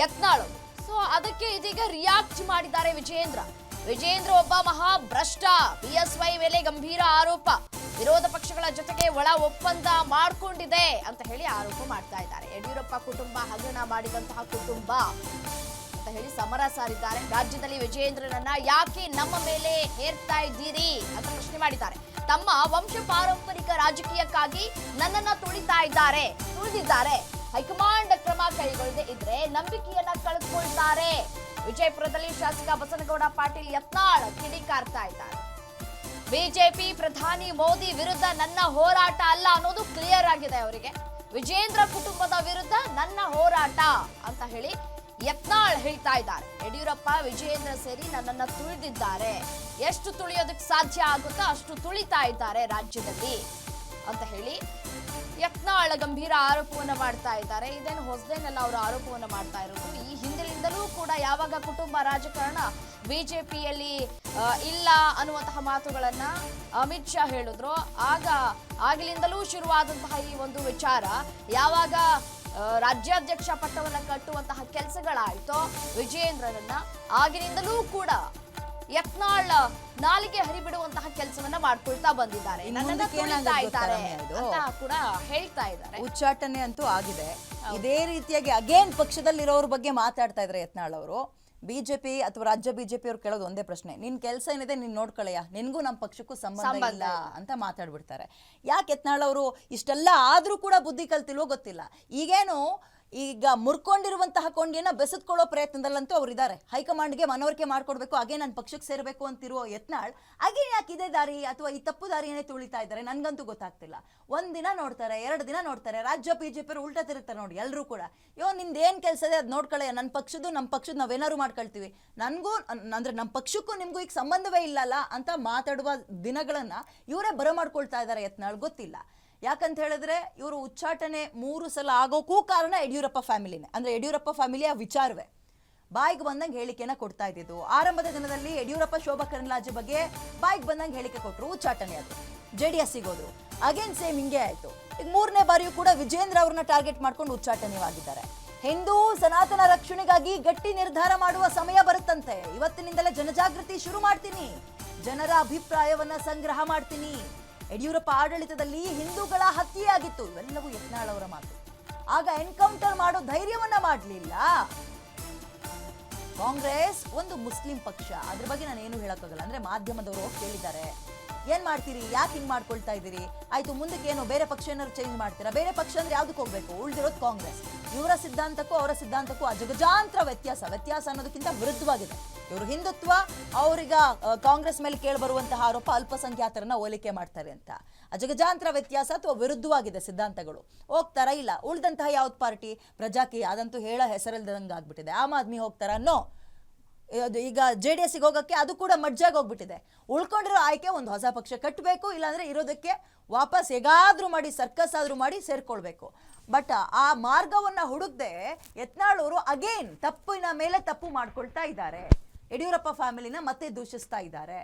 Yatnal. So ಅದಕ್ಕೆ ಇದೀಗ react ಮಾಡಿದ್ದಾರೆ ವಿಜೇಂದ್ರ ವಿಜೇಂದ್ರ ಒಬ್ಬ ಮಹಾ ಭ್ರಷ್ಟ ಬಿಎಸ್ವೈ ಮೇಲೆ ಗಂಭೀರ ಆರೋಪ. ವಿರೋಧ ಪಕ್ಷಗಳ ಜೊತೆಗೆ ಒಳ ಒಪ್ಪಂದ ಮಾಡಿಕೊಂಡಿದೆ ಅಂತ ಹೇಳಿ ಆರೋಪ ಮಾಡ್ತಾ ಇದ್ದಾರೆ. ಯಡಿಯೂರಪ್ಪ ಕುಟುಂಬ ಹಗರಣ ಮಾಡಿದಂತಹ ಕುಟುಂಬ ಅಂತ ಹೇಳಿ ಸಮರ ಸಾರಿದ್ದಾರೆ. ರಾಜ್ಯದಲ್ಲಿ ವಿಜಯೇಂದ್ರನನ್ನ ಯಾಕೆ ನಮ್ಮ ಮೇಲೆ ಹೇರ್ತಾ ಇದ್ದೀರಿ ಅಂತ ಪ್ರಶ್ನೆ ಮಾಡಿದ್ದಾರೆ. ತಮ್ಮ ವಂಶ ಪಾರಂಪರಿಕ ರಾಜಕೀಯಕ್ಕಾಗಿ ನನ್ನನ್ನ ತುಳಿತಾ ಇದ್ದಾರೆ, ತುಳಿದಿದ್ದಾರೆ. ಹೈಕಮಾಂಡ್ ಕ್ರಮ ಕೈಗೊಳ್ಳದೆ ಇದ್ರೆ ನಂಬಿಕೆಯನ್ನ ಕಳೆದುಕೊಳ್ತಾರೆ. ವಿಜಯಪುರದಲ್ಲಿ ಶಾಸಕ ಬಸನಗೌಡ ಪಾಟೀಲ್ ಯತ್ನಾಳ್ ಕಿಡಿಕಾರ್ತಾ ಇದ್ದಾರೆ. ಬಿಜೆಪಿ ಪ್ರಧಾನಿ ಮೋದಿ ವಿರುದ್ಧ ನನ್ನ ಹೋರಾಟ ಅಲ್ಲ ಅನ್ನೋದು ಕ್ಲಿಯರ್ ಆಗಿದೆ ಅವರಿಗೆ. ವಿಜೇಂದ್ರ ಕುಟುಂಬದ ವಿರುದ್ಧ ನನ್ನ ಹೋರಾಟ ಅಂತ ಹೇಳಿ ಯತ್ನಾಳ್ ಹೇಳ್ತಾ ಇದ್ದಾರೆ. ಯಡಿಯೂರಪ್ಪ ವಿಜಯೇಂದ್ರ ಸೇರಿ ನನ್ನನ್ನ ತುಳಿದಿದ್ದಾರೆ. ಎಷ್ಟು ತುಳಿಯೋದಕ್ಕೆ ಸಾಧ್ಯ ಆಗುತ್ತೋ ಅಷ್ಟು ತುಳಿತಾ ಇದ್ದಾರೆ ರಾಜ್ಯದಲ್ಲಿ. ಅಂತ ಹೇಳಿ ಯತ್ನಾಳ ಗಂಭೀರ ಆರೋಪವನ್ನು ಮಾಡ್ತಾ ಇದ್ದಾರೆ. ಇದೇನು ಹೊಸದೇನೆಲ್ಲ ಅವರು ಆರೋಪವನ್ನು ಮಾಡ್ತಾ ಇರೋದು. ಈ ಹಿಂದಿನಿಂದಲೂ ಕೂಡ ಯಾವಾಗ ಕುಟುಂಬ ರಾಜಕಾರಣ ಬಿಜೆಪಿಯಲ್ಲಿ ಇಲ್ಲ ಅನ್ನುವಂತಹ ಮಾತುಗಳನ್ನ ಅಮಿತ್ ಶಾ ಹೇಳಿದ್ರು. ಆಗ ಆಗಿನಿಂದಲೂ ಶುರುವಾದಂತಹ ಈ ಒಂದು ವಿಚಾರ ಯಾವಾಗ ರಾಜ್ಯಾಧ್ಯಕ್ಷ ಪಟ್ಟವನ್ನು ಕಟ್ಟುವಂತಹ ಕೆಲಸಗಳಾಯಿತೋ ವಿಜಯೇಂದ್ರನನ್ನ ಆಗಿನಿಂದಲೂ ಕೂಡ ಯತ್ನಾಳ್ ನಾಲಿಗೆ ಹರಿಬಿಡುವಂತಹ ಕೆಲಸವನ್ನ ಮಾಡ್ಕೊಳ್ತಾ ಬಂದಿದ್ದಾರೆ. ಇದ್ದಾರೆ ಕೂಡ ಹೇಳ್ತಾ ಇದ್ದಾರೆ. ಉಚ್ಚಾಟನೆ ಅಂತೂ ಆಗಿದೆ. ಇದೇ ರೀತಿಯಾಗಿ ಅಗೇನ್ ಪಕ್ಷದಲ್ಲಿರೋರ ಬಗ್ಗೆ ಮಾತಾಡ್ತಾ ಇದ್ರೆ ಯತ್ನಾಳ್ ಅವರು. ಬಿಜೆಪಿ ಅಥವಾ ರಾಜ್ಯ ಬಿಜೆಪಿ ಅವ್ರು ಕೇಳೋದು ಒಂದೇ ಪ್ರಶ್ನೆ. ನಿನ್ ಕೆಲಸ ಏನಿದೆ ನೀನ್ ನೋಡ್ಕೊಳ್ಳಯ್ಯ ನಿನ್ಗೂ ನಮ್ಮ ಪಕ್ಷಕ್ಕೂ ಸಂಬಂಧ ಇಲ್ಲ. ಅಂತ ಮಾತಾಡ್ಬಿಡ್ತಾರೆ. ಯಾಕೆ ಯತ್ನಾಳ್ ಅವರು ಇಷ್ಟೆಲ್ಲ ಆದ್ರೂ ಕೂಡ ಬುದ್ಧಿ ಕಲ್ತಿಲ್ವೋ ಗೊತ್ತಿಲ್ಲ. ಈಗೇನು ಈಗ ಮುರ್ಕೊಂಡಿರುವಂತಹ ಕೊಂಡಿಯನ್ನು ಬೆಸೆದ್ಕೊಳ್ಳೋ ಪ್ರಯತ್ನದಲ್ಲಂತೂ ಅವ್ರು ಇದ್ದಾರೆ ಹೈಕಮಾಂಡ್ಗೆ ಮನವರಿಕೆ ಮಾಡಿಕೊಡ್ಬೇಕು, ಹಾಗೆ ನನ್ನ ಪಕ್ಷಕ್ಕೆ ಸೇರಬೇಕು ಅಂತಿರೋ ಯತ್ನಾಳ್, ಹಾಗೆ ಯಾಕೆ ಇದೇ ದಾರಿ ಅಥವಾ ಈ ತಪ್ಪು ದಾರಿಯನ್ನೇ ತುಳಿತಾ ಇದ್ದಾರೆ ನನ್ಗಂತೂ ಗೊತ್ತಾಗ್ತಿಲ್ಲ. ಒಂದಿನ ದಿನ ನೋಡ್ತಾರೆ, ಎರಡು ದಿನ ನೋಡ್ತಾರೆ, ರಾಜ್ಯ ಬಿಜೆಪಿ ಅವರು ಉಲ್ಟಾ ತಿರುತ್ತಾರೆ ನೋಡಿ ಎಲ್ಲರೂ ಕೂಡ. ಯೋ ನಿಂದ ಏನು ಕೆಲಸ ಇದೆ ಅದು ನೋಡ್ಕೊಳ್ಳೆ ನನ್ನ ಪಕ್ಷದ್ದು ನಮ್ಮ ಪಕ್ಷದ ನಾವೇನಾದ್ರು ಮಾಡ್ಕೊಳ್ತೀವಿ. ನನಗೂ ಅಂದ್ರೆ ನಮ್ಮ ಪಕ್ಷಕ್ಕೂ ನಿಮಗೂ ಈಗ ಸಂಬಂಧವೇ ಇಲ್ಲಲ್ಲ ಅಂತ ಮಾತಾಡುವ ದಿನಗಳನ್ನ ಇವರೇ ಬರಮಾಡ್ಕೊಳ್ತಾ ಇದ್ದಾರೆ ಯತ್ನಾಳ್, ಗೊತ್ತಿಲ್ಲ. ಯಾಕಂತ ಹೇಳಿದ್ರೆ ಇವರು ಉಚ್ಚಾಟನೆ ಮೂರು ಸಲ ಆಗೋಕ್ಕೂ ಕಾರಣ ಯಡಿಯೂರಪ್ಪ ಫ್ಯಾಮಿಲಿನೇ. ಅಂದ್ರೆ ಯಡಿಯೂರಪ್ಪ ಫ್ಯಾಮಿಲಿಯ ವಿಚಾರವೇ. ಬಾಯಿಗೆ ಬಂದಂಗೆ ಹೇಳಿಕೆನ ಕೊಡ್ತಾ ಇದ್ದಿದ್ದು. ಆರಂಭದ ದಿನದಲ್ಲಿ ಯಡಿಯೂರಪ್ಪ ಶೋಭಾ ಕರಂದ್ಲಾಜೆ ಬಗ್ಗೆ ಬಾಯಿಗೆ ಬಂದಂಗೆ ಹೇಳಿಕೆ ಕೊಟ್ಟರು ಉಚ್ಚಾಟನೆ ಅದು. ಜೆ ಡಿ ಎಸ್ ಸಿಗೋದು ಅಗೇನ್ ಸೇಮ್ ಹಿಂಗೆ ಆಯ್ತು. ಈಗ ಮೂರನೇ ಬಾರಿಯೂ ಕೂಡ ವಿಜೇಂದ್ರ ಅವ್ರನ್ನ ಟಾರ್ಗೆಟ್ ಮಾಡ್ಕೊಂಡು ಉಚ್ಚಾಟನೆಯಾಗಿದ್ದಾರೆ. ಹಿಂದೂ ಸನಾತನ ರಕ್ಷಣೆಗಾಗಿ ಗಟ್ಟಿ ನಿರ್ಧಾರ ಮಾಡುವ ಸಮಯ ಬರುತ್ತಂತೆ. ಇವತ್ತಿನಿಂದಲೇ ಜನಜಾಗೃತಿ ಶುರು ಮಾಡ್ತೀನಿ. ಜನರ ಅಭಿಪ್ರಾಯವನ್ನ ಸಂಗ್ರಹ ಮಾಡ್ತೀನಿ. ಯಡಿಯೂರಪ್ಪ ಆಡಳಿತದಲ್ಲಿ ಹಿಂದೂಗಳ ಹತ್ಯೆಯಾಗಿತ್ತು. ಇವೆಲ್ಲವೂ ಯತ್ನಾಳ್ ಅವರ ಮಾತು. ಆಗ ಎನ್ಕೌಂಟರ್ ಮಾಡೋ ಧೈರ್ಯವನ್ನ ಮಾಡಲಿಲ್ಲ. ಕಾಂಗ್ರೆಸ್ ಒಂದು ಮುಸ್ಲಿಂ ಪಕ್ಷ. ಅದ್ರ ಬಗ್ಗೆ ನಾನು ಏನು ಹೇಳಕ್ಕಾಗಲ್ಲ. ಅಂದ್ರೆ ಮಾಧ್ಯಮದವರು ಹೋಗಿ ಕೇಳಿದ್ದಾರೆ. ಏನ್ ಮಾಡ್ತೀರಿ? ಯಾಕೆ ಹಿಂಗ್ ಮಾಡ್ಕೊಳ್ತಾ ಇದ್ದೀರಿ? ಆಯ್ತು, ಮುಂದಕ್ಕೆ ಏನು ಬೇರೆ ಪಕ್ಷ ಏನಾದ್ರು ಚೇಂಜ್ ಮಾಡ್ತೀರಾ? ಬೇರೆ ಪಕ್ಷ ಅಂದ್ರೆ ಯಾವ್ದಕ್ಕೆ ಹೋಗ್ಬೇಕು? ಉಳಿದಿರೋದು ಕಾಂಗ್ರೆಸ್. ಇವರ ಸಿದ್ಧಾಂತಕ್ಕೂ ಅವರ ಸಿದ್ಧಾಂತಕ್ಕೂ ಅಜಗಜಾಂತರ ವ್ಯತ್ಯಾಸ. ವ್ಯತ್ಯಾಸ ಅನ್ನೋದಕ್ಕಿಂತ ವಿರುದ್ಧವಾಗಿದೆ. ಇವರು ಹಿಂದುತ್ವ, ಅವರಿಗ ಕಾಂಗ್ರೆಸ್ ಮೇಲೆ ಕೇಳಿಬರುವಂತಹ ಆರೋಪ ಅಲ್ಪಸಂಖ್ಯಾತರನ್ನ ಹೋಲಿಕೆ ಮಾಡ್ತಾರೆ ಅಂತ. ಅಜಗಜಾಂತರ ವ್ಯತ್ಯಾಸ ಅಥವಾ ವಿರುದ್ಧವಾಗಿದೆ ಸಿದ್ಧಾಂತಗಳು. ಹೋಗ್ತಾರ ಇಲ್ಲ? ಉಳಿದಂತಹ ಯಾವ್ದು ಪಾರ್ಟಿ? ಪ್ರಜಾಕೀಯ. ಅದಂತೂ ಹೇಳ ಹೆಸರಿಲ್ದಂಗೆ ಆಗ್ಬಿಟ್ಟಿದೆ. ಆಮ್ ಆದ್ಮಿ ಹೋಗ್ತಾರ? ನೋ. ಈಗ ಜೆ ಡಿ ಎಸ್ಗೆ ಹೋಗೋಕ್ಕೆ ಅದು ಕೂಡ ಮಜ್ಜಾಗಿ ಹೋಗ್ಬಿಟ್ಟಿದೆ. ಉಳ್ಕೊಂಡಿರೋ ಆಯ್ಕೆ ಒಂದು ಹೊಸ ಪಕ್ಷ ಕಟ್ಟಬೇಕು ಇಲ್ಲಾಂದ್ರೆ ಇರೋದಕ್ಕೆ ವಾಪಸ್ ಹೇಗಾದರೂ ಮಾಡಿ, ಸರ್ಕಸ್ ಆದರೂ ಮಾಡಿ ಸೇರ್ಕೊಳ್ಬೇಕು. ಬಟ್ ಆ ಮಾರ್ಗವನ್ನ ಹುಡುಕ್ದೆ ಯತ್ನಾಳವರು ಅಗೇನ್ ತಪ್ಪಿನ ಮೇಲೆ ತಪ್ಪು ಮಾಡ್ಕೊಳ್ತಾ ಇದ್ದಾರೆ. ಯಡಿಯೂರಪ್ಪ ಫ್ಯಾಮಿಲಿನ ಮತ್ತೆ ದೂಷಿಸ್ತಾ ಇದ್ದಾರೆ.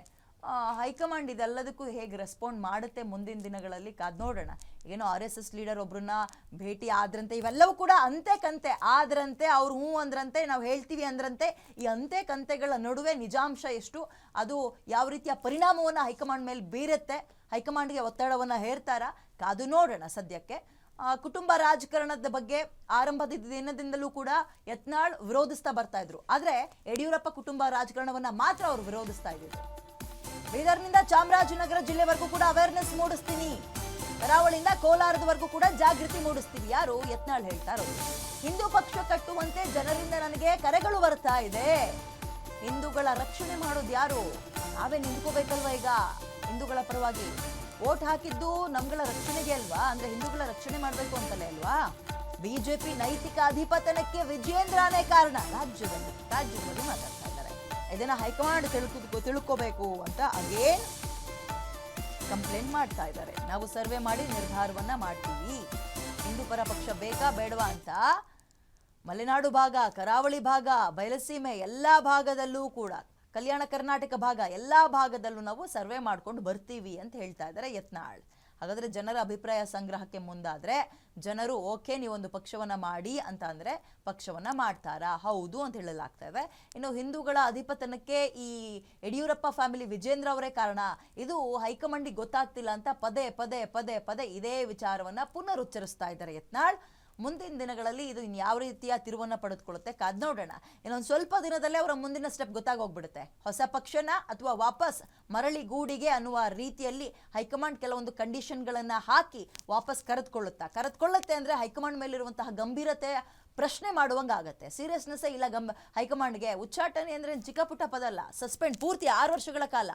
ಹೈಕಮಾಂಡ್ ಇದೆಲ್ಲದಕ್ಕೂ ಹೇಗೆ ರೆಸ್ಪಾಂಡ್ ಮಾಡುತ್ತೆ ಮುಂದಿನ ದಿನಗಳಲ್ಲಿ ಕಾದ್ ನೋಡೋಣ. ಏನೋ ಆರ್ ಎಸ್ ಎಸ್ ಲೀಡರ್ ಒಬ್ಬರನ್ನ ಭೇಟಿ ಆದ್ರಂತೆ, ಇವೆಲ್ಲವೂ ಕೂಡ ಅಂತೆ ಕಂತೆ, ಆದ್ರಂತೆ, ಅವ್ರು ಹ್ಞೂ ಅಂದ್ರಂತೆ, ನಾವು ಹೇಳ್ತೀವಿ ಅಂದ್ರಂತೆ, ಈ ಅಂತೆ ಕಂತೆಗಳ ನಡುವೆ ನಿಜಾಂಶ ಎಷ್ಟು, ಅದು ಯಾವ ರೀತಿಯ ಪರಿಣಾಮವನ್ನು ಹೈಕಮಾಂಡ್ ಮೇಲೆ ಬೀರುತ್ತೆ, ಹೈಕಮಾಂಡ್ಗೆ ಒತ್ತಡವನ್ನು ಹೇರ್ತಾರ, ಕಾದು ನೋಡೋಣ ಸದ್ಯಕ್ಕೆ. ಕುಟುಂಬ ರಾಜಕಾರಣದ ಬಗ್ಗೆ ಆರಂಭದ ದಿನದಿಂದಲೂ ಕೂಡ ಯತ್ನಾಳ್ ವಿರೋಧಿಸ್ತಾ ಬರ್ತಾ ಇದ್ರು. ಆದ್ರೆ ಯಡಿಯೂರಪ್ಪ ಕುಟುಂಬ ರಾಜಕಾರಣವನ್ನ ಮಾತ್ರ ಅವರು ವಿರೋಧಿಸ್ತಾ ಇದ್ರು. ಬೀದರ್ನಿಂದ ಚಾಮರಾಜನಗರ ಜಿಲ್ಲೆವರೆಗೂ ಕೂಡ ಅವೇರ್ನೆಸ್ ಮೂಡಿಸ್ತೀನಿ. ಕರಾವಳಿಯಿಂದ ಕೋಲಾರದವರೆಗೂ ಕೂಡ ಜಾಗೃತಿ ಮೂಡಿಸ್ತೀವಿ ಯಾರು? ಯತ್ನಾಳ್ ಹೇಳ್ತಾರೋ ಹಿಂದೂ ಪಕ್ಷ ಕಟ್ಟುವಂತೆ ಜನರಿಂದ ನನಗೆ ಕರೆಗಳು ಬರ್ತಾ ಇದೆ. ಹಿಂದೂಗಳ ರಕ್ಷಣೆ ಮಾಡೋದು ಯಾರು? ನಾವೇ ನಿಂತ್ಕೋಬೇಕಲ್ವ ಈಗ? ಹಿಂದೂಗಳ ಪರವಾಗಿ. ವೋಟ್ ಹಾಕಿದ್ದು ನಮ್ಗಳ ರಕ್ಷಣೆಗೆ ಅಲ್ವಾ? ಅಂದ್ರೆ ಹಿಂದೂಗಳ ರಕ್ಷಣೆ ಮಾಡಬೇಕು ಅಂತಲೇ ಅಲ್ವಾ? ಬಿಜೆಪಿ ನೈತಿಕ ಅಧಿಪತನಕ್ಕೆ ವಿಜೇಂದ್ರನೇ ಕಾರಣ. ರಾಜ್ಯದಲ್ಲಿ ರಾಜ್ಯದಲ್ಲಿ ಮಾತಾಡ್ತಾ ಇದ್ದಾರೆ. ಇದನ್ನ ಹೈಕಮಾಂಡ್ ತಿಳ್ಕೊ, ತಿಳ್ಕೋಬೇಕು ಅಂತ ಅಗೇನ್ ಕಂಪ್ಲೇಂಟ್ ಮಾಡ್ತಾ ಇದ್ದಾರೆ. ನಾವು ಸರ್ವೆ ಮಾಡಿ ನಿರ್ಧಾರವನ್ನ ಮಾಡ್ತೀವಿ. ಹಿಂದೂ ಪರ ಪಕ್ಷ ಬೇಕಾ ಬೇಡವಾ ಅಂತ? ಮಲೆನಾಡು ಭಾಗ, ಕರಾವಳಿ ಭಾಗ, ಬಯಲಸೀಮೆ ಎಲ್ಲ ಭಾಗದಲ್ಲೂ ಕೂಡ, ಕಲ್ಯಾಣ ಕರ್ನಾಟಕ ಭಾಗ ಎಲ್ಲ ಭಾಗದಲ್ಲೂ ನಾವು ಸರ್ವೆ ಮಾಡ್ಕೊಂಡು ಬರ್ತೀವಿ ಅಂತ ಹೇಳ್ತಾ ಇದ್ದಾರೆ ಯತ್ನಾಳ್. ಹಾಗಾದ್ರೆ ಜನರ ಅಭಿಪ್ರಾಯ ಸಂಗ್ರಹಕ್ಕೆ ಮುಂದಾದರೆ, ಜನರು ಓಕೆ, ನೀವೊಂದು ಪಕ್ಷವನ್ನು ಮಾಡಿ ಅಂತ ಅಂದರೆ ಪಕ್ಷವನ್ನು ಮಾಡ್ತಾರಾ? ಹೌದು ಅಂತ ಹೇಳಲಾಗ್ತಾ ಇನ್ನು ಹಿಂದೂಗಳ ಅಧಿಪತನಕ್ಕೆ ಈ ಯಡಿಯೂರಪ್ಪ ಫ್ಯಾಮಿಲಿ ವಿಜೇಂದ್ರ ಅವರೇ ಕಾರಣ. ಇದು ಹೈಕಮಾಂಡಿಗೆ ಗೊತ್ತಾಗ್ತಿಲ್ಲ ಅಂತ ಪದೇ ಪದೇ ಪದೇ ಪದೇ ಇದೇ ವಿಚಾರವನ್ನು ಪುನರುಚ್ಚರಿಸ್ತಾ ಇದ್ದಾರೆ ಯತ್ನಾಳ್. ಮುಂದಿನ ದಿನಗಳಲ್ಲಿ ಇದು ಇನ್ಯಾವ ರೀತಿಯ ತಿರುವನ್ನು ಪಡೆದುಕೊಳ್ಳುತ್ತೆ? ಕಾದ್ ನೋಡೋಣ. ಇನ್ನೊಂದು ಸ್ವಲ್ಪ ದಿನದಲ್ಲೇ ಅವರ ಮುಂದಿನ ಸ್ಟೆಪ್ ಗೊತ್ತಾಗೋಗ್ಬಿಡುತ್ತೆ ಹೊಸ ಪಕ್ಷನ ಅಥವಾ ವಾಪಸ್ ಮರಳಿ ಗೂಡಿಗೆ ಅನ್ನುವ ರೀತಿಯಲ್ಲಿ ಹೈಕಮಾಂಡ್ ಕೆಲವೊಂದು ಕಂಡೀಷನ್ಗಳನ್ನು ಹಾಕಿ ವಾಪಸ್ ಕರೆದುಕೊಳ್ಳುತ್ತಾ? ಕರೆದುಕೊಳ್ಳುತ್ತೆ ಅಂದ್ರೆ ಹೈಕಮಾಂಡ್ ಮೇಲಿರುವಂತಹ ಗಂಭೀರತೆ ಪ್ರಶ್ನೆ ಮಾಡುವಂಗಾಗತ್ತೆ ಸೀರಿಯಸ್ನೆಸ್ಸೇ ಇಲ್ಲ ಗಂಬ ಹೈಕಮಾಂಡ್ಗೆ ಉಚ್ಚಾಟನೆ ಅಂದ್ರೆ ಚಿಕ್ಕಪುಟ್ಟ ಚಿಕ್ಕ ಪುಟ್ಟ ಪದ ಅಲ್ಲ. ಸಸ್ಪೆಂಡ್ ಪೂರ್ತಿ ಆರು ವರ್ಷಗಳ ಕಾಲ.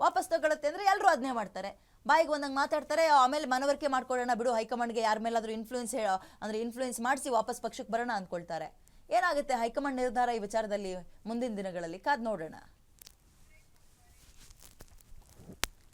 ವಾಪಸ್ ತಗೊಳುತ್ತೆ ಅಂದ್ರೆ ಎಲ್ಲರೂ ಅದನ್ನೇ ಮಾಡ್ತಾರೆ. ಬಾಯಿಗೆ ಒಂದಂಗೆ ಮಾತಾಡ್ತಾರೆ, ಆಮೇಲೆ ಮನವರಿಕೆ ಮಾಡ್ಕೊಳ್ಳೋಣ ಬಿಡು, ಹೈಕಮಾಂಡ್ಗೆ ಯಾರ ಮೇಲಾದರೂ ಇನ್ಫ್ಲೂಯೆನ್ಸ್ ಅಂದ್ರೆ ಇನ್ಫ್ಲೂಯೆನ್ಸ್ ಮಾಡಿಸಿ ವಾಪಸ್ ಪಕ್ಷಕ್ಕೆ ಬರೋಣ ಅಂದ್ಕೊಳ್ತಾರೆ. ಏನಾಗುತ್ತೆ ಹೈಕಮಾಂಡ್ ನಿರ್ಧಾರ ಈ ವಿಚಾರದಲ್ಲಿ ಮುಂದಿನ ದಿನಗಳಲ್ಲಿ? ಕಾದ್ ನೋಡೋಣ.